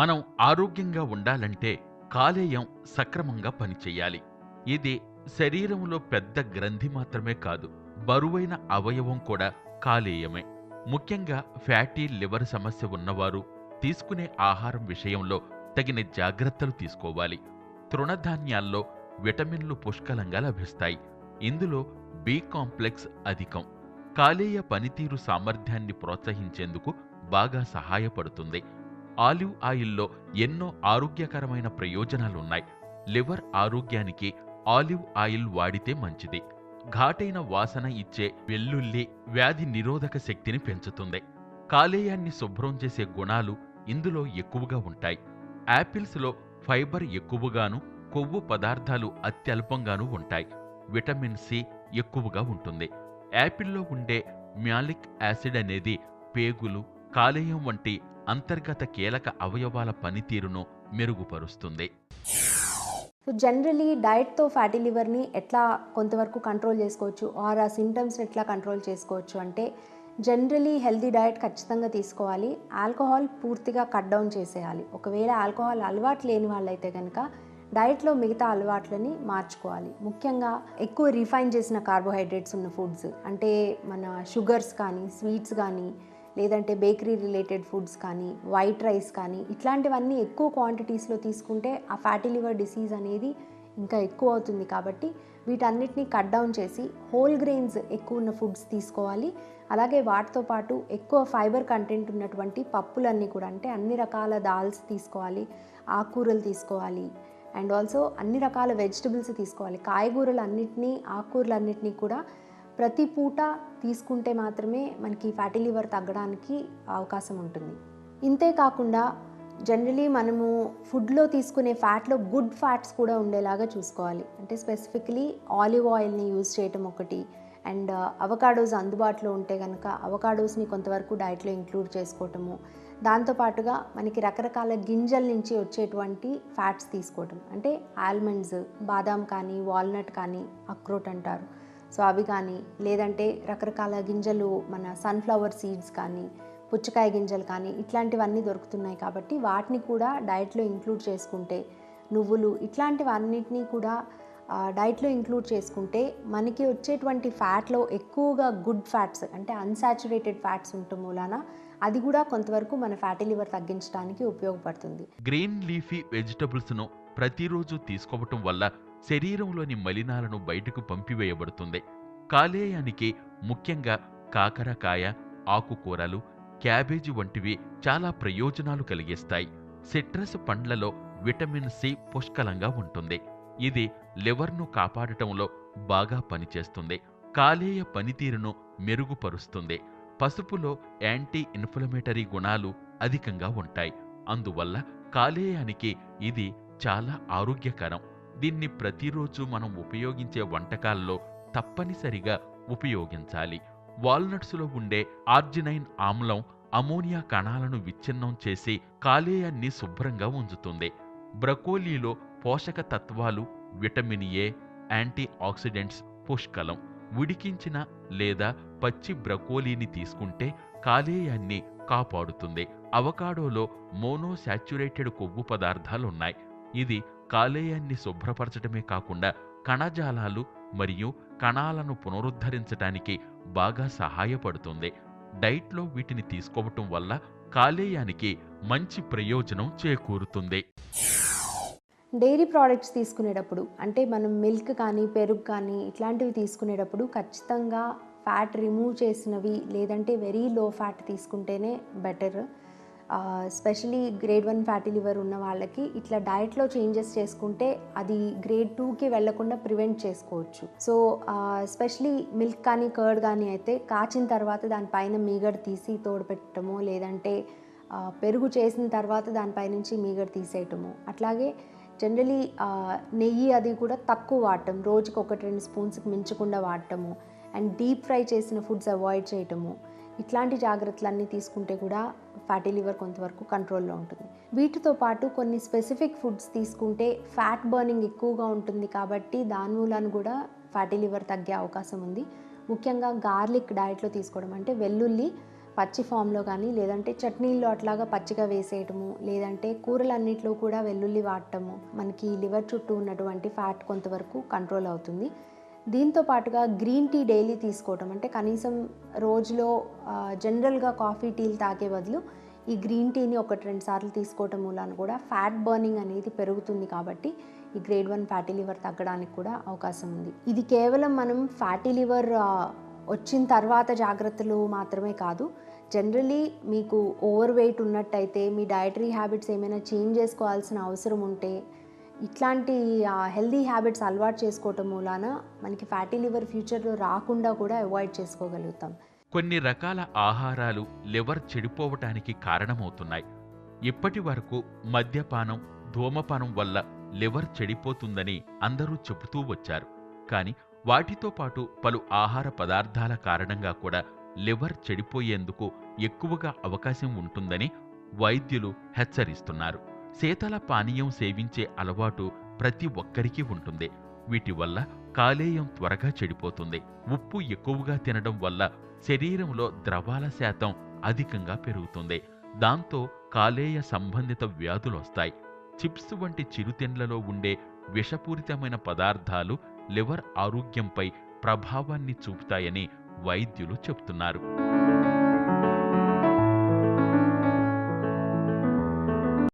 మనం ఆరోగ్యంగా ఉండాలంటే కాలేయం సక్రమంగా పనిచేయాలి. ఇది శరీరంలో పెద్ద గ్రంథి మాత్రమే కాదు బరువైన అవయవం కూడా కాలేయమే. ముఖ్యంగా ఫ్యాటీ లివర్ సమస్య ఉన్నవారు తీసుకునే ఆహారం విషయంలో తగిన జాగ్రత్తలు తీసుకోవాలి. తృణధాన్యాల్లో విటమిన్లు పుష్కలంగా లభిస్తాయి. ఇందులో బి కాంప్లెక్స్ అధికం. కాలేయ పనితీరు సామర్థ్యాన్ని ప్రోత్సహించేందుకు బాగా సహాయపడుతుంది. ఆలివ్ ఆయిల్లో ఎన్నో ఆరోగ్యకరమైన ప్రయోజనాలున్నాయి. లివర్ ఆరోగ్యానికి ఆలివ్ ఆయిల్ వాడితే మంచిది. ఘాటైన వాసన ఇచ్చే వెల్లుల్లి వ్యాధి నిరోధక శక్తిని పెంచుతుంది. కాలేయాన్ని శుభ్రం చేసే గుణాలు ఇందులో ఎక్కువగా ఉంటాయి. యాపిల్స్లో ఫైబర్ ఎక్కువగాను కొవ్వు పదార్థాలు అత్యల్పంగాను ఉంటాయి. విటమిన్ సి ఎక్కువగా ఉంటుంది. యాపిల్లో ఉండే మ్యాలిక్ యాసిడ్ అనేది పేగులు కాలేయం వంటి అంతర్గత కీలక అవయవాల పనితీరును మెరుగుపరుస్తుంది. సో జనరలీ డైట్తో ఫ్యాటీ లివర్ని ఎట్లా కొంతవరకు కంట్రోల్ చేసుకోవచ్చు? ఆర్ ఆ సిమ్టమ్స్ని ఎట్లా కంట్రోల్ చేసుకోవచ్చు? అంటే జనరలీ హెల్దీ డైట్ ఖచ్చితంగా తీసుకోవాలి. ఆల్కహాల్ పూర్తిగా కట్ డౌన్ చేసేయాలి. ఒకవేళ ఆల్కహాల్ అలవాటు లేని వాళ్ళైతే కనుక డయట్లో మిగతా అలవాట్లని మార్చుకోవాలి. ముఖ్యంగా ఎక్కువ రిఫైన్ చేసిన కార్బోహైడ్రేట్స్ ఉన్న ఫుడ్స్ అంటే మన షుగర్స్ కానీ స్వీట్స్ కానీ లేదంటే బేకరీ రిలేటెడ్ ఫుడ్స్ కానీ వైట్ రైస్ కానీ ఇట్లాంటివన్నీ ఎక్కువ క్వాంటిటీస్లో తీసుకుంటే ఆ ఫ్యాటీ లివర్ డిసీజ్ అనేది ఇంకా ఎక్కువ అవుతుంది కాబట్టి వీటన్నిటిని కట్ డౌన్ చేసి హోల్ గ్రెయిన్స్ ఎక్కువ ఉన్న ఫుడ్స్ తీసుకోవాలి. అలాగే వాటితో పాటు ఎక్కువ ఫైబర్ కంటెంట్ ఉన్నటువంటి పప్పులన్నీ కూడా అంటే అన్ని రకాల దాల్స్ తీసుకోవాలి ఆకుకూరలు తీసుకోవాలి అండ్ ఆల్సో అన్ని రకాల వెజిటబుల్స్ తీసుకోవాలి. కాయగూరలు అన్నిటినీ ఆకుకూరలు అన్నిటినీ కూడా ప్రతి పూట తీసుకుంటే మాత్రమే మనకి ఫ్యాటీ లివర్ తగ్గడానికి అవకాశం ఉంటుంది. ఇంతే కాకుండా జనరలీ మనము ఫుడ్లో తీసుకునే ఫ్యాట్లో గుడ్ ఫ్యాట్స్ కూడా ఉండేలాగా చూసుకోవాలి. అంటే స్పెసిఫిక్లీ ఆలివ్ ఆయిల్ని యూజ్ చేయటం ఒకటి అండ్ అవకాడోస్ అందుబాటులో ఉంటే కనుక అవకాడోస్ని కొంతవరకు డైట్లో ఇంక్లూడ్ చేసుకోవటము. దాంతోపాటుగా మనకి రకరకాల గింజల నుంచి వచ్చేటువంటి ఫ్యాట్స్ తీసుకోవటం. అంటే ఆల్మండ్స్ బాదాం కానీ వాల్నట్ కానీ అక్రోట్ అంటారు. సో అవి కానీ లేదంటే రకరకాల గింజలు మన సన్ఫ్లవర్ సీడ్స్ కానీ పుచ్చకాయ గింజలు కానీ ఇట్లాంటివన్నీ దొరుకుతున్నాయి కాబట్టి వాటిని కూడా డైట్లో ఇంక్లూడ్ చేసుకుంటే నువ్వులు ఇట్లాంటివన్నిటినీ కూడా డైట్లో ఇంక్లూడ్ చేసుకుంటే మనకి వచ్చేటువంటి ఫ్యాట్లో ఎక్కువగా గుడ్ ఫ్యాట్స్ అంటే అన్సాచురేటెడ్ ఫ్యాట్స్ ఉండటం మూలాన అది కూడా కొంతవరకు మన ఫ్యాటీ లివర్ తగ్గించడానికి ఉపయోగపడుతుంది. గ్రీన్ లీఫీ వెజిటబుల్స్ను ప్రతిరోజు తీసుకోవటం వల్ల శరీరంలోని మలినాలను బయటకు పంపివేయబడుతుంది. కాలేయానికి ముఖ్యంగా కాకరకాయ ఆకుకూరలు క్యాబేజీ వంటివి చాలా ప్రయోజనాలు కలిగిస్తాయి. సిట్రస్ పండ్లలో విటమిన్ సి పుష్కలంగా ఉంటుంది. ఇది లివర్ను కాపాడటంలో బాగా పనిచేస్తుంది. కాలేయ పనితీరును మెరుగుపరుస్తుంది. పసుపులో యాంటీ ఇన్ఫ్లమేటరీ గుణాలు అధికంగా ఉంటాయి. అందువల్ల కాలేయానికి ఇది చాలా ఆరోగ్యకరం. దీన్ని ప్రతిరోజు మనం ఉపయోగించే వంటకాల్లో తప్పనిసరిగా ఉపయోగించాలి. వాల్నట్స్లో ఉండే ఆర్జినైన్ ఆమ్లం అమోనియా కణాలను విచ్ఛిన్నం చేసి కాలేయాన్ని శుభ్రంగా ఉంచుతుంది. బ్రకోలీలో పోషక తత్వాలు విటమిన్ ఏ యాంటీ ఆక్సిడెంట్స్ పుష్కలం. ఉడికించిన లేదా పచ్చి బ్రకోలీని తీసుకుంటే కాలేయాన్ని కాపాడుతుంది. అవకాడోలో మోనోశాచ్యురేటెడ్ కొవ్వు పదార్థాలున్నాయి. ఇది కాలేయాన్ని శుభ్రపరచడమే కాకుండా కణజాలాలు మరియు కణాలను పునరుద్ధరించడానికి బాగా సహాయపడుతుంది. డైట్లో వీటిని తీసుకోవటం వల్ల కాలేయానికి మంచి ప్రయోజనం చేకూరుతుంది. డైరీ ప్రోడక్ట్స్ తీసుకునేటప్పుడు అంటే మనం మిల్క్ కానీ పెరుగు కానీ ఇట్లాంటివి తీసుకునేటప్పుడు ఖచ్చితంగా ఫ్యాట్ రిమూవ్ చేసినవి లేదంటే వెరీ లో ఫ్యాట్ తీసుకుంటేనే better. Specially grade one fatty liver ఉన్న వాళ్ళకి ఇట్లా డయట్లో చేంజెస్ చేసుకుంటే అది గ్రేడ్ టూకి వెళ్ళకుండా ప్రివెంట్ చేసుకోవచ్చు. సో స్పెషలీ మిల్క్ కానీ కర్డ్ కానీ అయితే కాచిన తర్వాత దానిపైన మీగడ తీసి తోడుపెట్టడము లేదంటే పెరుగు చేసిన తర్వాత దానిపై నుంచి మీగడ తీసేయటము. అట్లాగే జనరలీ నెయ్యి అది కూడా తక్కువ వాడటం రోజుకి ఒకటి రెండు స్పూన్స్కి మించకుండా వాడటము. అండ్ డీప్ ఫ్రై చేసిన ఫుడ్స్ అవాయిడ్ చేయటము. ఇట్లాంటి జాగ్రత్తలన్నీ తీసుకుంటే కూడా ఫ్యాటీ లివర్ కొంతవరకు కంట్రోల్లో ఉంటుంది. వీటితో పాటు కొన్ని స్పెసిఫిక్ ఫుడ్స్ తీసుకుంటే ఫ్యాట్ బర్నింగ్ ఎక్కువగా ఉంటుంది కాబట్టి దాని మూలాన కూడా ఫ్యాటీ లివర్ తగ్గే అవకాశం ఉంది. ముఖ్యంగా గార్లిక్ డైట్లో తీసుకోవడం అంటే వెల్లుల్లి పచ్చి ఫామ్లో కానీ లేదంటే చట్నీల్లో అట్లాగా పచ్చిగా వేసేయటము లేదంటే కూరలన్నిట్లో కూడా వెల్లుల్లి వాడటము. మనకి లివర్ చుట్టూ ఉన్నటువంటి ఫ్యాట్ కొంతవరకు కంట్రోల్ అవుతుంది. దీంతో పాటుగా గ్రీన్ టీ డైలీ తీసుకోవటం. అంటే కనీసం రోజులో జనరల్గా కాఫీ టీలు తాగే బదులు ఈ గ్రీన్ టీని ఒకటి రెండు సార్లు తీసుకోవటం మూలాన కూడా ఫ్యాట్ బర్నింగ్ అనేది పెరుగుతుంది కాబట్టి ఈ గ్రేడ్ వన్ ఫ్యాటీ లివర్ తగ్గడానికి కూడా అవకాశం ఉంది. ఇది కేవలం మనం ఫ్యాటీ లివర్ వచ్చిన తర్వాత జాగ్రత్తలు మాత్రమే కాదు జనరలీ మీకు ఓవర్ వెయిట్ ఉన్నట్టయితే మీ డయటరీ హ్యాబిట్స్ ఏమైనా చేంజ్ చేసుకోవాల్సిన అవసరం ఉంటే ఇట్లాంటి హెల్దీ హ్యాబిట్స్ అలవాటు చేసుకోవటం మూలాన మనకి ఫ్యాటీ లివర్ ఫ్యూచర్లో రాకుండా కూడా అవాయిడ్ చేసుకోగలుగుతాం. కొన్ని రకాల ఆహారాలు లివర్ చెడిపోవటానికి కారణమవుతున్నాయి. ఇప్పటి వరకు మద్యపానం ధూమపానం వల్ల లివర్ చెడిపోతుందని అందరూ చెబుతూ వచ్చారు. కానీ వాటితో పాటు పలు ఆహార పదార్థాల కారణంగా కూడా లివర్ చెడిపోయేందుకు ఎక్కువగా అవకాశం ఉంటుందని వైద్యులు హెచ్చరిస్తున్నారు. శీతల పానీయం సేవించే అలవాటు ప్రతి ఒక్కరికి ఉంటుంది. వీటి వల్ల కాలేయం త్వరగా చెడిపోతుంది. ఉప్పు ఎక్కువగా తినడం వల్ల శరీరంలో ద్రవాల శాతం అధికంగా పెరుగుతుంది. దాంతో కాలేయ సంబంధిత వ్యాధులొస్తాయి చిప్స్ వంటి చిరుతిండ్లలో ఉండే విషపూరితమైన పదార్థాలు లివర్ ఆరోగ్యంపై ప్రభావాన్ని చూపుతాయని వైద్యులు చెప్తున్నారు.